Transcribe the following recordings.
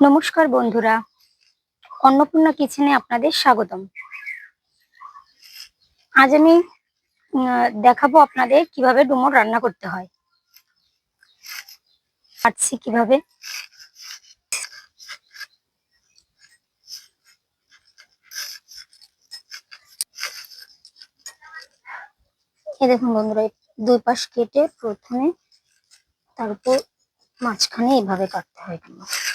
নমস্কার বন্ধুরা, অন্নপূর্ণা কিচেনে আপনাদের স্বাগতম। আজ আমি দেখাবো আপনাদের কীভাবে ডুমুর রান্না করতে হয়। পাচ্ছি কীভাবে? এই দেখুন বন্ধুরা, দুই পাশ কেটে প্রথমে তারপর মাঝখানে এইভাবে কাটতে হয়। ডুমুর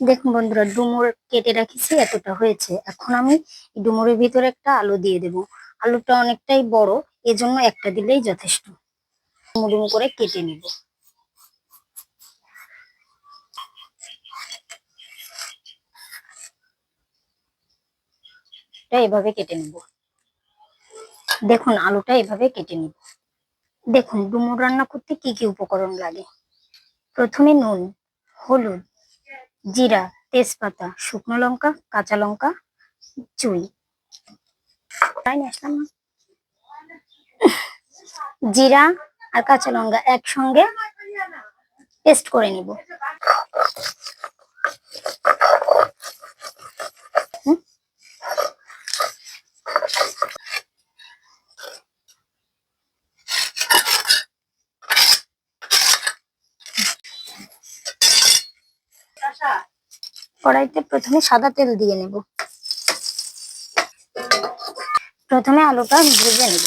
দেখুন বন্ধুরা, ডুমুর কেটে রাখিছি, এতটা হয়েছে। এখন আমি ডুমুরের ভিতরে একটা আলু দিয়ে দেব। আলুটা অনেকটাই বড়, এজন্য একটা দিলেই যথেষ্ট। ডুমু করে কেটে নিব। এভাবে কেটে নিব। দেখুন, আলুটা এভাবে কেটে নিব। দেখুন, ডুমুর রান্না করতে কি কি উপকরণ লাগে? প্রথমে নুন, হলুদ জিরা, তেজপাতা, শুকনো লঙ্কা, কাঁচা লঙ্কা, চুই তাই না। জিরা আর কাঁচা লঙ্কা একসঙ্গে পেস্ট করে নিব কড়াইতে প্রথমে সাদা তেল দিয়ে নেব। প্রথমে আলুটা ভেজে নেব।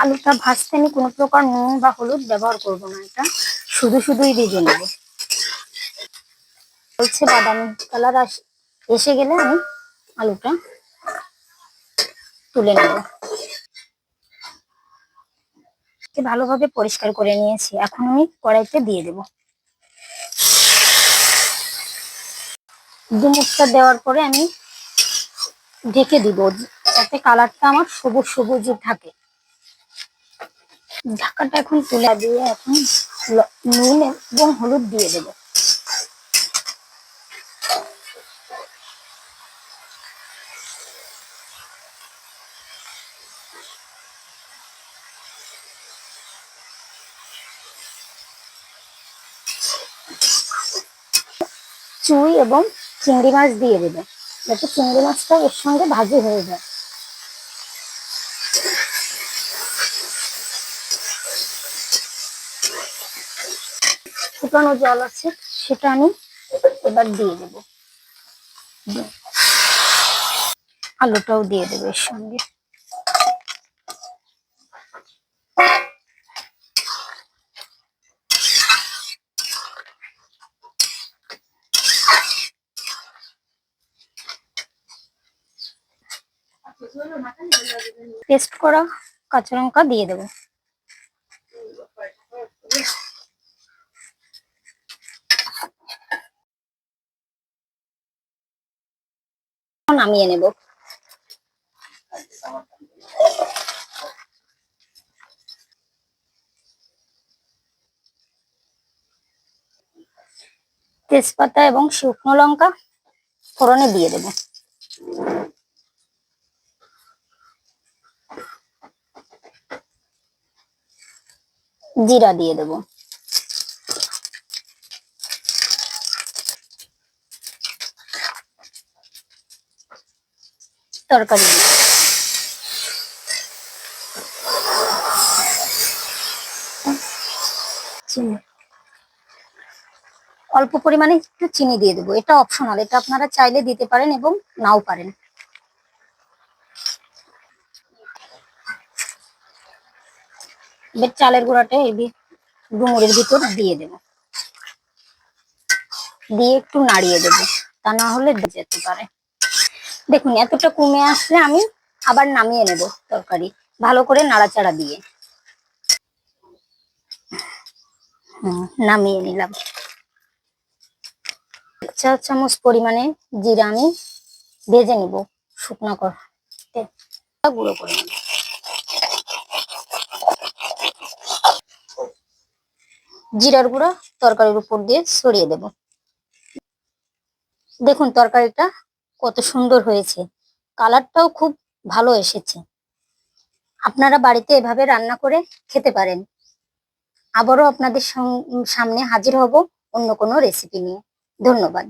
আলুটা ভাজতে আমি কোনো প্রকার নুন বা হলুদ ব্যবহার করব না এটা। শুধু শুধুই ভেজে নেব। হচ্ছে বাদামি কালার এসে গেলে আমি আলুটা তুলে নেব। ভালোভাবে পরিষ্কার করে নিয়েছি। এখন আমি কড়াইতে দিয়ে দেব। দুমুখটা দেওয়ার পরে আমি ঢেকে দিব, যাতে কালারটা আমার সবুজ সবুজ থাকে। ঢাকাটা এখন তুলে দিয়ে এখন নুন এবং হলুদ দিয়ে দেব। চুই এবং চিংড়ি মাছ দিয়ে দেবে। যাতে চিংড়ি মাছটা এর সঙ্গে ভাজি হয়ে যায়। ফুটানো জল আছে, সেটা আমি এবার দিয়ে দেব। আলুটাও দিয়ে দেবো এর সঙ্গে। পেস্ট করা কাঁচা লঙ্কা দিয়ে দেবো। নামিয়ে নেব। তেজপাতা এবং শুকনো লঙ্কা ফোড়নে দিয়ে দেব। জিরা দিয়ে দেব। তরকারি। চিনি। অল্প পরিমাণে একটু চিনি দিয়ে দেবো। এটা অপশনাল এটা আপনারা চাইলে দিতে পারেন এবং নাও পারেন। এবার চালের গুঁড়াটা এই ডুমুরের ভিতর দিয়ে দেব। দিয়ে একটু নাড়িয়ে দেব, তা না হলে যেতে পারে। দেখুন, এতটা কমে আসলে আমি আবার নামিয়ে নেব তরকারি, ভালো করে নাড়াচাড়া দিয়ে। নামিয়ে নিলাম। চা চামচ পরিমাণে জিরা আমি ভেজে নিব শুকনো করে গুঁড়ো করে নেব। জিরার গুঁড়া তরকারির উপর দিয়ে ছড়িয়ে দেব। দেখুন তরকারিটা কত সুন্দর হয়েছে। কালারটাও খুব ভালো এসেছে। আপনারা বাড়িতে এভাবে রান্না করে খেতে পারেন। আবারও আপনাদের সামনে হাজির হব অন্য কোনো রেসিপি নিয়ে। ধন্যবাদ।